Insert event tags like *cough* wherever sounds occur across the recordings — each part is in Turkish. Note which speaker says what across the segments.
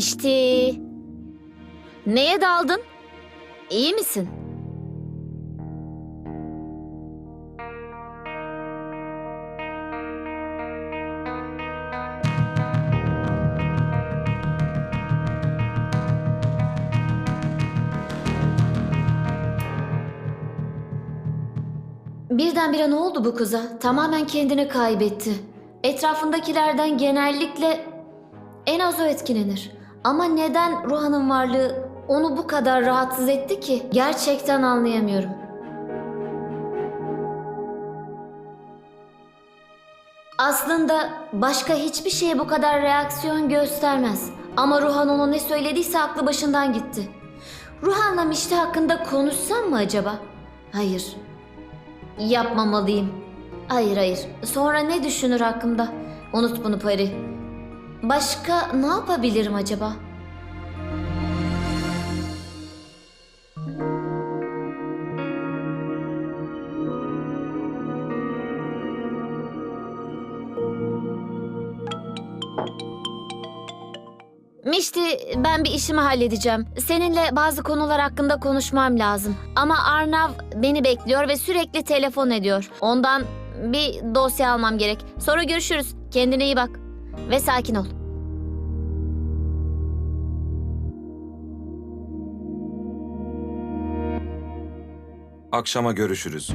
Speaker 1: Mişti. Neye daldın? İyi misin? Birdenbire ne oldu bu kıza? Tamamen kendini kaybetti. Etrafındakilerden genellikle en az o etkilenir. Ama neden Ruhan'ın varlığı onu bu kadar rahatsız etti ki? Gerçekten anlayamıyorum. Aslında başka hiçbir şeye bu kadar reaksiyon göstermez. Ama Ruhan ona ne söylediyse aklı başından gitti. Ruhan'la Mişti hakkında konuşsam mı acaba? Hayır. Yapmamalıyım. Hayır hayır. Sonra ne düşünür hakkımda? Unut bunu Pari. Başka ne yapabilirim acaba? Mişti, ben bir işimi halledeceğim. Seninle bazı konular hakkında konuşmam lazım. Ama Arnav beni bekliyor ve sürekli telefon ediyor. Ondan bir dosya almam gerek. Sonra görüşürüz. Kendine iyi bak. Ve sakin ol.
Speaker 2: Akşama görüşürüz.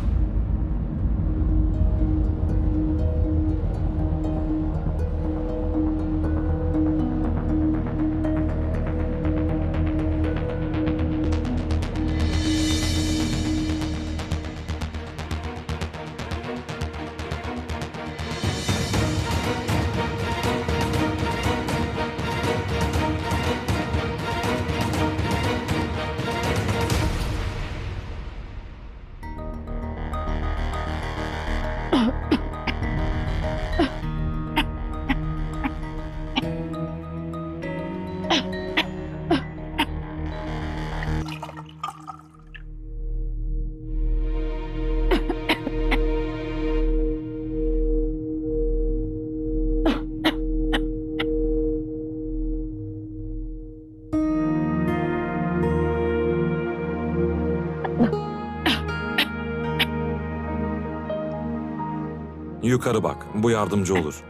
Speaker 2: Yukarı bak. Bu yardımcı olur.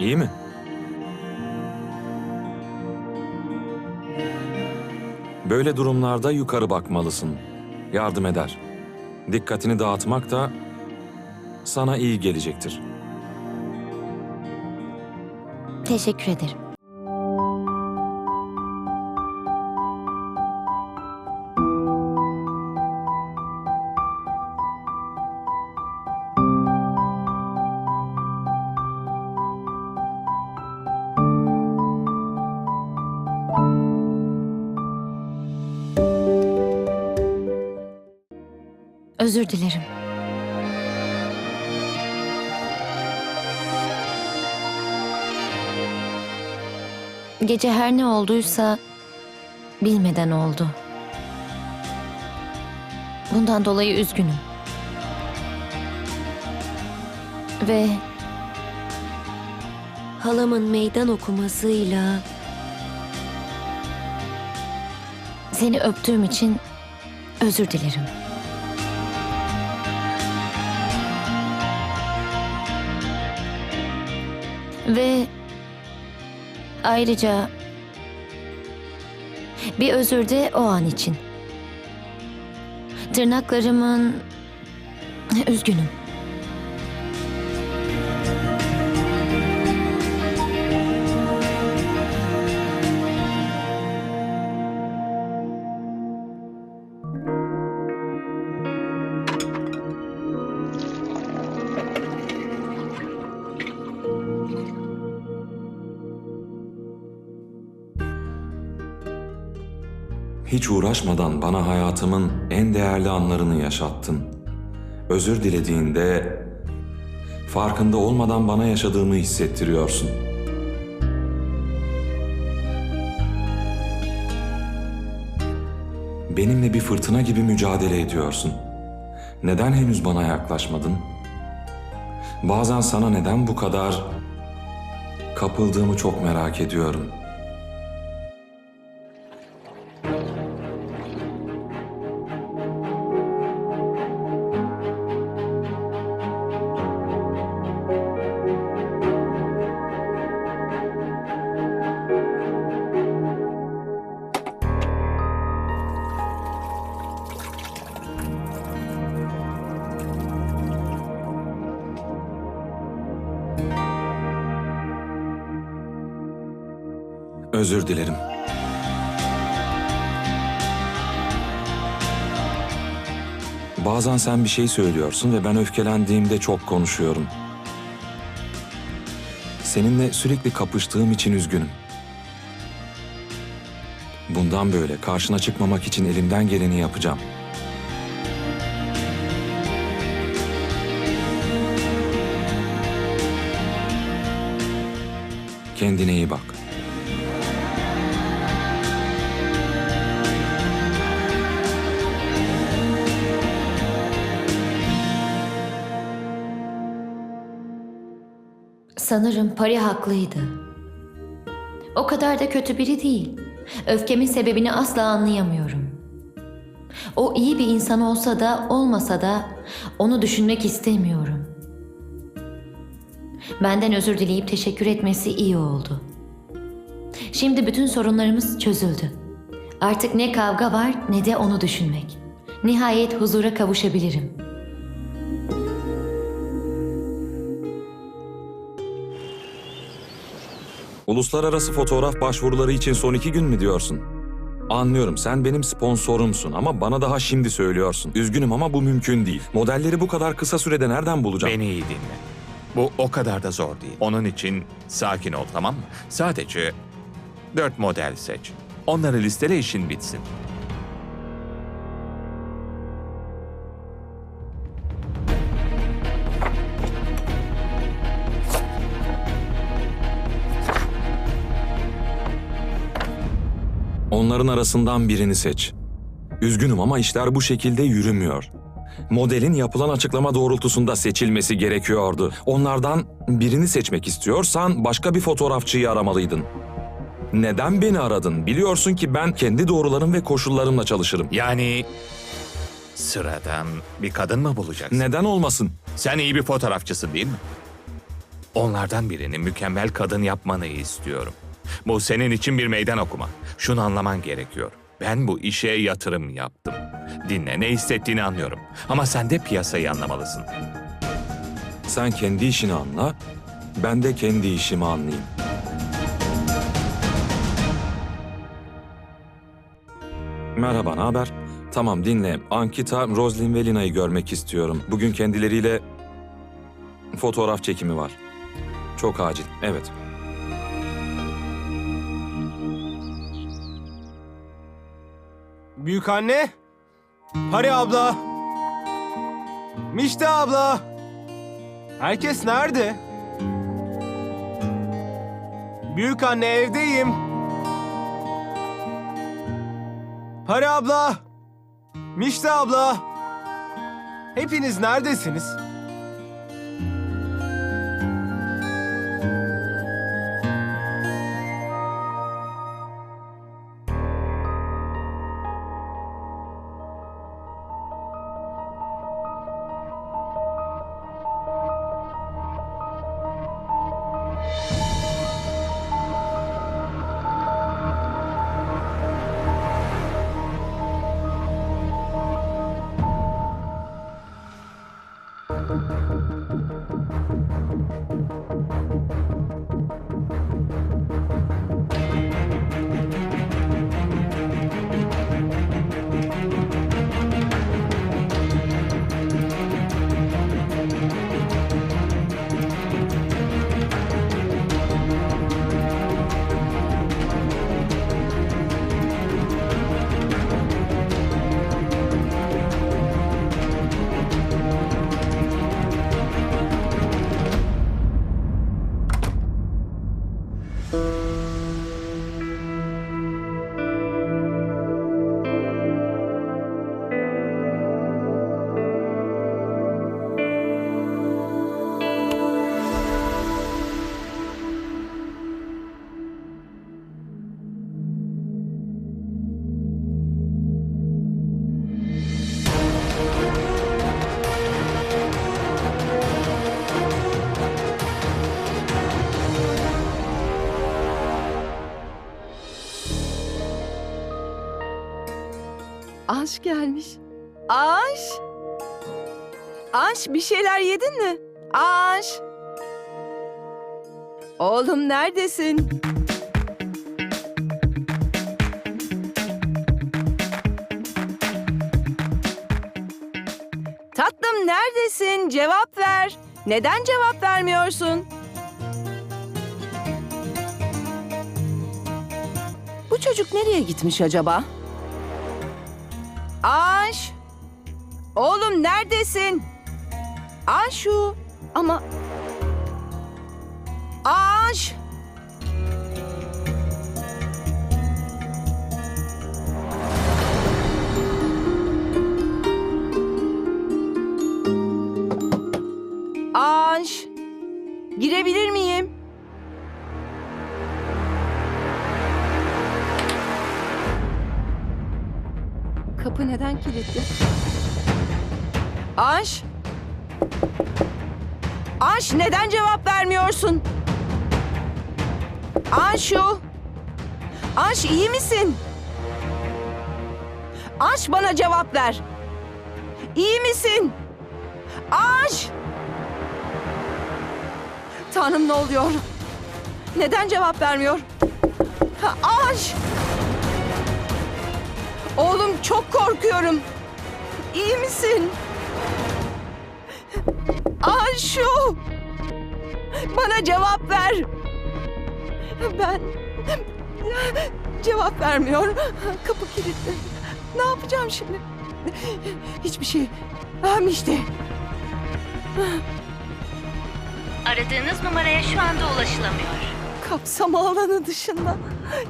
Speaker 2: İyi mi? Böyle durumlarda yukarı bakmalısın. Yardım eder. Dikkatini dağıtmak da sana iyi gelecektir.
Speaker 1: Teşekkür ederim. Özür dilerim. Gece her ne olduysa bilmeden oldu. Bundan dolayı üzgünüm. Ve
Speaker 3: Halamın meydan okumasıyla
Speaker 1: seni öptüğüm için özür dilerim. Ve ayrıca bir özür de o an için. Tırnaklarımın üzgünüm.
Speaker 2: Hiç uğraşmadan bana hayatımın en değerli anlarını yaşattın. Özür dilediğinde farkında olmadan bana yaşadığımı hissettiriyorsun. Benimle bir fırtına gibi mücadele ediyorsun. Neden henüz bana yaklaşmadın? Bazen sana neden bu kadar kapıldığımı çok merak ediyorum. Özür dilerim. Bazen sen bir şey söylüyorsun ve ben öfkelendiğimde çok konuşuyorum. Seninle sürekli kapıştığım için üzgünüm. Bundan böyle karşına çıkmamak için elimden geleni yapacağım. Kendine iyi bak.
Speaker 3: Sanırım Pari haklıydı. O kadar da kötü biri değil. Öfkemin sebebini asla anlayamıyorum. O iyi bir insan olsa da olmasa da onu düşünmek istemiyorum. Benden özür dileyip teşekkür etmesi iyi oldu. Şimdi bütün sorunlarımız çözüldü. Artık ne kavga var ne de onu düşünmek. Nihayet huzura kavuşabilirim.
Speaker 2: Uluslararası fotoğraf başvuruları için son iki gün mü diyorsun? Anlıyorum sen benim sponsorumsun ama bana daha şimdi söylüyorsun. Üzgünüm ama bu mümkün değil. Modelleri bu kadar kısa sürede nereden bulacağım?
Speaker 4: Beni iyi dinle. Bu o kadar da zor değil. Onun için sakin ol tamam mı? Sadece dört model seç. Onları listele işin bitsin.
Speaker 2: Onların arasından birini seç. Üzgünüm ama işler bu şekilde yürümüyor. Modelin yapılan açıklama doğrultusunda seçilmesi gerekiyordu. Onlardan birini seçmek istiyorsan başka bir fotoğrafçıyı aramalıydın. Neden beni aradın? Biliyorsun ki ben kendi doğrularım ve koşullarımla çalışırım.
Speaker 4: Yani sıradan bir kadın mı bulacaksın?
Speaker 2: Neden olmasın?
Speaker 4: Sen iyi bir fotoğrafçısın değil mi? Onlardan birini mükemmel kadın yapmanı istiyorum. Bu senin için bir meydan okuma. Şunu anlaman gerekiyor. Ben bu işe yatırım yaptım. Dinle ne hissettiğini anlıyorum. Ama sen de piyasayı anlamalısın.
Speaker 2: Sen kendi işini anla, ben de kendi işimi anlayayım. Merhaba, ne haber? Tamam dinle. Ankita, Roslyn ve Lina'yı görmek istiyorum. Bugün kendileriyle fotoğraf çekimi var. Çok acil, evet.
Speaker 5: Büyük anne. Pari abla. Mişte abla. Herkes nerede? Büyük anne evdeyim. Pari abla. Mişte abla. Hepiniz neredesiniz? Thank you.
Speaker 6: Anş gelmiş. Anş! Anş bir şeyler yedin mi? Anş! Oğlum neredesin? Tatlım neredesin? Cevap ver. Neden cevap vermiyorsun? Bu çocuk nereye gitmiş acaba? Anş! Oğlum neredesin? Anşu! Ama... Anş! Neden kilitli? Anş! Anş neden cevap vermiyorsun? Anşu! Anş iyi misin? Anş bana cevap ver. İyi misin? Anş! Tanrım ne oluyor? Neden cevap vermiyor? Ha, Anş! Oğlum çok korkuyorum. İyi misin? Anşu! Bana cevap ver. Ben... Cevap vermiyor. Kapı kilitli. Ne yapacağım şimdi? Hiçbir şey. Ah işte.
Speaker 7: Aradığınız numaraya şu anda ulaşılamıyor.
Speaker 6: Kapsama alanı dışında.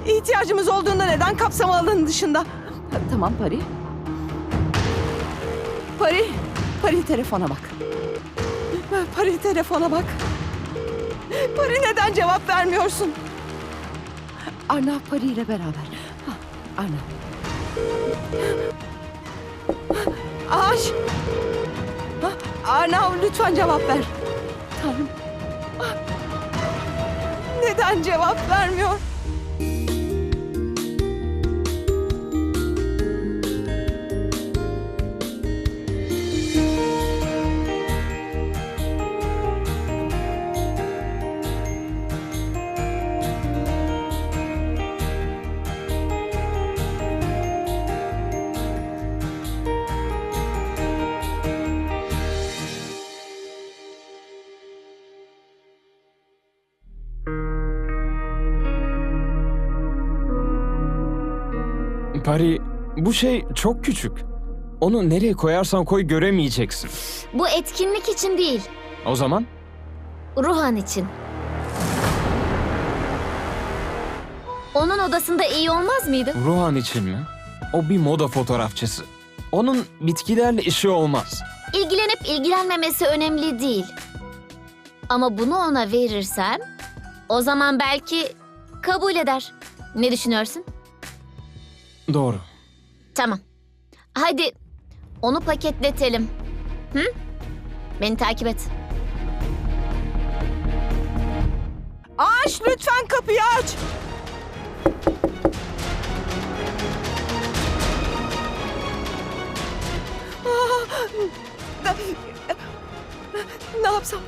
Speaker 6: İhtiyacımız olduğunda neden kapsama alanı dışında? Tamam Pari. Pari. Pari telefona bak. Pari telefona bak. Pari neden cevap vermiyorsun? Arnav Pari ile beraber. Arnav. Ha, Arnav lütfen cevap ver. Tanrım. Neden cevap vermiyor?
Speaker 8: Pari, bu şey çok küçük. Onu nereye koyarsan koy göremeyeceksin.
Speaker 1: Bu etkinlik için değil,
Speaker 8: O zaman
Speaker 1: Ruhan için. Onun odasında iyi olmaz mıydı?
Speaker 8: Ruhan için mi? O bir moda fotoğrafçısı. Onun bitkilerle işi olmaz.
Speaker 1: İlgilenip ilgilenmemesi önemli değil. Ama bunu ona verirsem, o zaman belki kabul eder. Ne düşünüyorsun?
Speaker 8: Doğru.
Speaker 1: Tamam. Hadi onu paketletelim. Hı? Beni takip et.
Speaker 6: Aç lütfen kapıyı aç. Ah, Ne yapsam?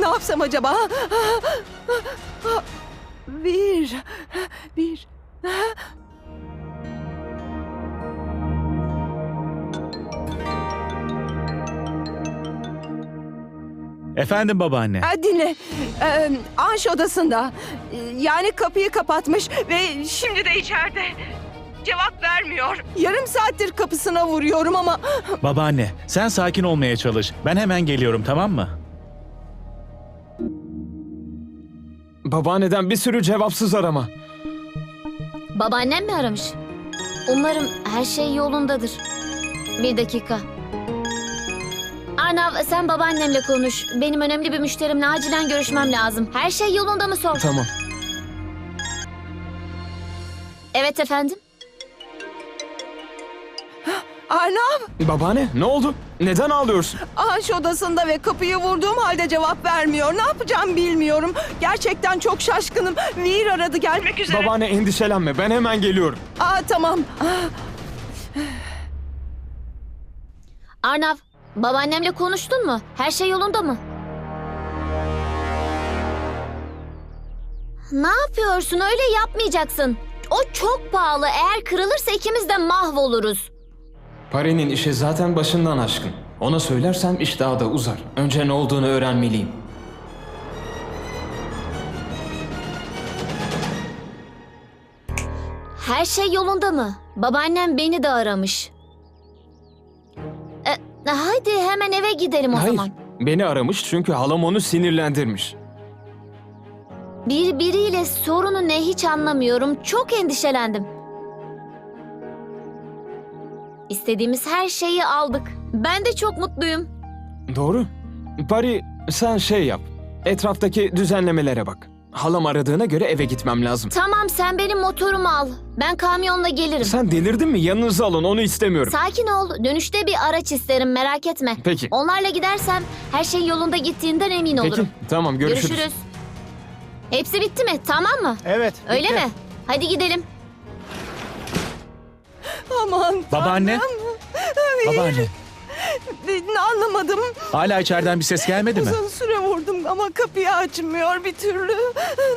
Speaker 6: Ne yapsam acaba? Bir, bir.
Speaker 9: Efendim babaanne.
Speaker 6: Ha, dinle. Ee, Anş odasında. Ee, Yani kapıyı kapatmış ve şimdi de içeride. Cevap vermiyor. Yarım saattir kapısına vuruyorum ama
Speaker 9: Babaanne, sen sakin olmaya çalış. Ben hemen geliyorum tamam mı?
Speaker 8: Babaanneden bir sürü cevapsız arama.
Speaker 1: Babaannem mi aramış? Umarım her şey yolundadır. Bir dakika. Arnav sen babaannemle konuş. Benim önemli bir müşterimle acilen görüşmem lazım. Her şey yolunda mı sor?
Speaker 8: Tamam.
Speaker 1: Evet efendim. *gasps*
Speaker 6: Arnav,
Speaker 8: Babaanne ne oldu? Neden ağlıyorsun?
Speaker 6: Anş odasında ve kapıyı vurduğum halde cevap vermiyor. Ne yapacağım bilmiyorum. Gerçekten çok şaşkınım. Vir aradı gelmek üzere.
Speaker 8: Babaanne endişelenme ben hemen geliyorum.
Speaker 6: Aa tamam. Ah,
Speaker 1: Arnav, babaannemle konuştun mu? Her şey yolunda mı? Ne yapıyorsun? Öyle yapmayacaksın. O çok pahalı. Eğer kırılırsa ikimiz de mahvoluruz.
Speaker 8: Pari'nin işi zaten başından aşkın. Ona söylersem iş daha da uzar. Önce ne olduğunu öğrenmeliyim.
Speaker 1: Her şey yolunda mı? Babaannem beni de aramış. Hadi hemen eve gidelim o
Speaker 8: Hayır.
Speaker 1: zaman.
Speaker 8: Beni aramış çünkü halam onu sinirlendirmiş.
Speaker 1: Birbiriyle sorunu ne hiç anlamıyorum. Çok endişelendim. İstediğimiz her şeyi aldık. Ben de çok mutluyum.
Speaker 8: Doğru. Pari sen şey yap. Etraftaki düzenlemelere bak. Halam aradığına göre eve gitmem lazım.
Speaker 1: Tamam sen benim motorumu al. Ben kamyonla gelirim.
Speaker 8: Sen delirdin mi? Yanınıza alın onu istemiyorum.
Speaker 1: Sakin ol. Dönüşte bir araç isterim merak etme.
Speaker 8: Peki.
Speaker 1: Onlarla gidersem her şey yolunda gittiğinden emin
Speaker 8: Peki
Speaker 1: olurum.
Speaker 8: tamam görüşürüz.
Speaker 1: Görüşürüz. Hepsi bitti mi? Tamam mı?
Speaker 9: Evet.
Speaker 1: Öyle mi? Hadi gidelim.
Speaker 6: aman
Speaker 9: Babaanne.
Speaker 6: tanrım.
Speaker 9: Babaanne.
Speaker 6: Ne anlamadım.
Speaker 9: Hala içeriden bir ses gelmedi mi?
Speaker 6: Uzun süre vurdum ama kapıyı açmıyor bir türlü.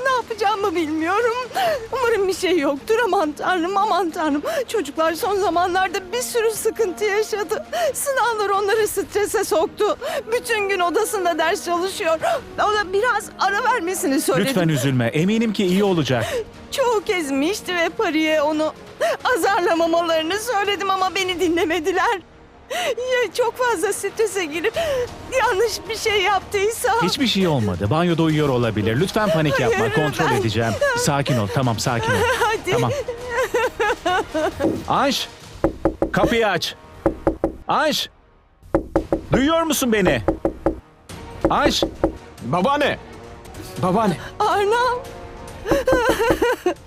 Speaker 6: Ne yapacağımı bilmiyorum. Umarım bir şey yoktur. Aman tanrım, aman tanrım. Çocuklar son zamanlarda bir sürü sıkıntı yaşadı. Sınavlar onları strese soktu. Bütün gün odasında ders çalışıyor. Ona biraz ara vermesini söyledim.
Speaker 9: Lütfen üzülme. Eminim ki iyi olacak.
Speaker 6: Çoğu kez Mişti ve Pari'ye onu azarlamamalarını söyledim ama beni dinlemediler. *laughs* Ya çok fazla strese girip yanlış bir şey yaptıysa...
Speaker 9: Hiçbir şey olmadı. Banyoda uyuyor olabilir. Lütfen panik yapma.
Speaker 6: Hayır,
Speaker 9: Kontrol
Speaker 6: ben-
Speaker 9: edeceğim. Sakin ol. Tamam sakin ol. *laughs*
Speaker 6: Hadi.
Speaker 9: Tamam. Anş. Kapıyı aç. Anş. Duyuyor musun beni? Anş.
Speaker 8: Babaanne. Babaanne.
Speaker 6: Arnam.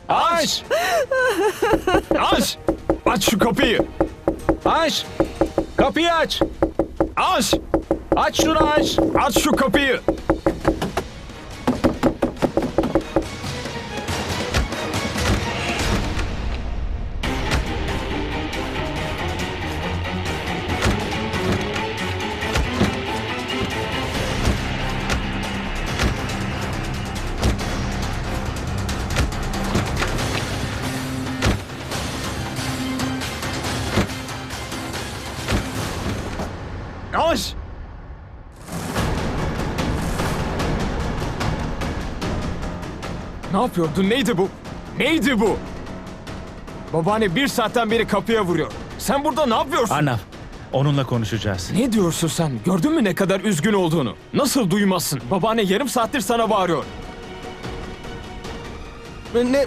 Speaker 9: Anş.
Speaker 8: Aç. Aç şu kapıyı.
Speaker 9: Anş. Kapıyı aç.
Speaker 8: Aç.
Speaker 9: Aç şunu aç.
Speaker 8: Aç şu kapıyı. Ne yapıyordun? Neydi bu? Neydi bu? Babaanne bir saatten beri kapıya vuruyor. Sen burada ne yapıyorsun?
Speaker 9: Arnav. Onunla konuşacağız.
Speaker 8: Ne diyorsun sen? Gördün mü ne kadar üzgün olduğunu? Nasıl duymazsın? Babaanne yarım saattir sana bağırıyor.
Speaker 5: Ne,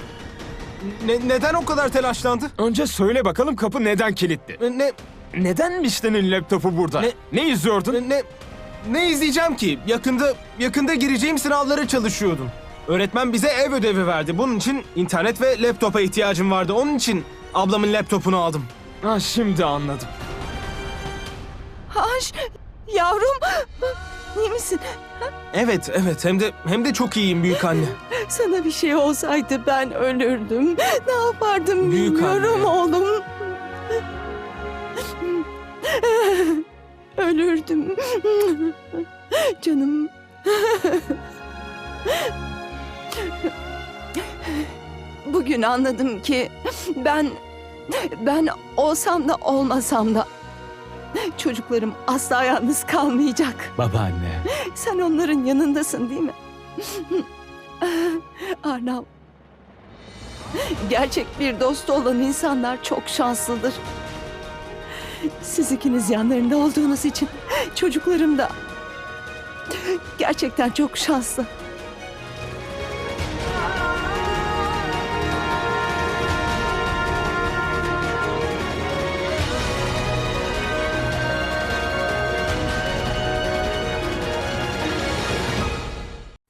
Speaker 5: ne neden o kadar telaşlandı?
Speaker 8: Önce söyle bakalım kapı neden kilitli?
Speaker 5: Ne
Speaker 8: Neden Mişte'nin laptopu burada?
Speaker 5: Ne-
Speaker 8: ne izliyordun?
Speaker 5: ne ne, ne izleyeceğim ki? Yakında yakında gireceğim sınavlara çalışıyordum. Öğretmen bize ev ödevi verdi. Bunun için internet ve laptopa ihtiyacım vardı. Onun için ablamın laptopunu aldım.
Speaker 8: Ha şimdi anladım.
Speaker 6: Haş. Yavrum. İyi misin?
Speaker 5: Evet, evet. Hem de hem de çok iyiyim büyük anne.
Speaker 6: Sana bir şey olsaydı ben ölürdüm. Ne yapardım
Speaker 5: Büyük
Speaker 6: bilmiyorum
Speaker 5: anne.
Speaker 6: oğlum. Ölürdüm. Canım. Bugün anladım ki ben ben olsam da olmasam da çocuklarım asla yalnız kalmayacak.
Speaker 9: Babaanne.
Speaker 6: Sen onların yanındasın değil mi? Arnav. Gerçek bir dost olan insanlar çok şanslıdır. Siz ikiniz yanlarında olduğunuz için çocuklarım da gerçekten çok şanslı.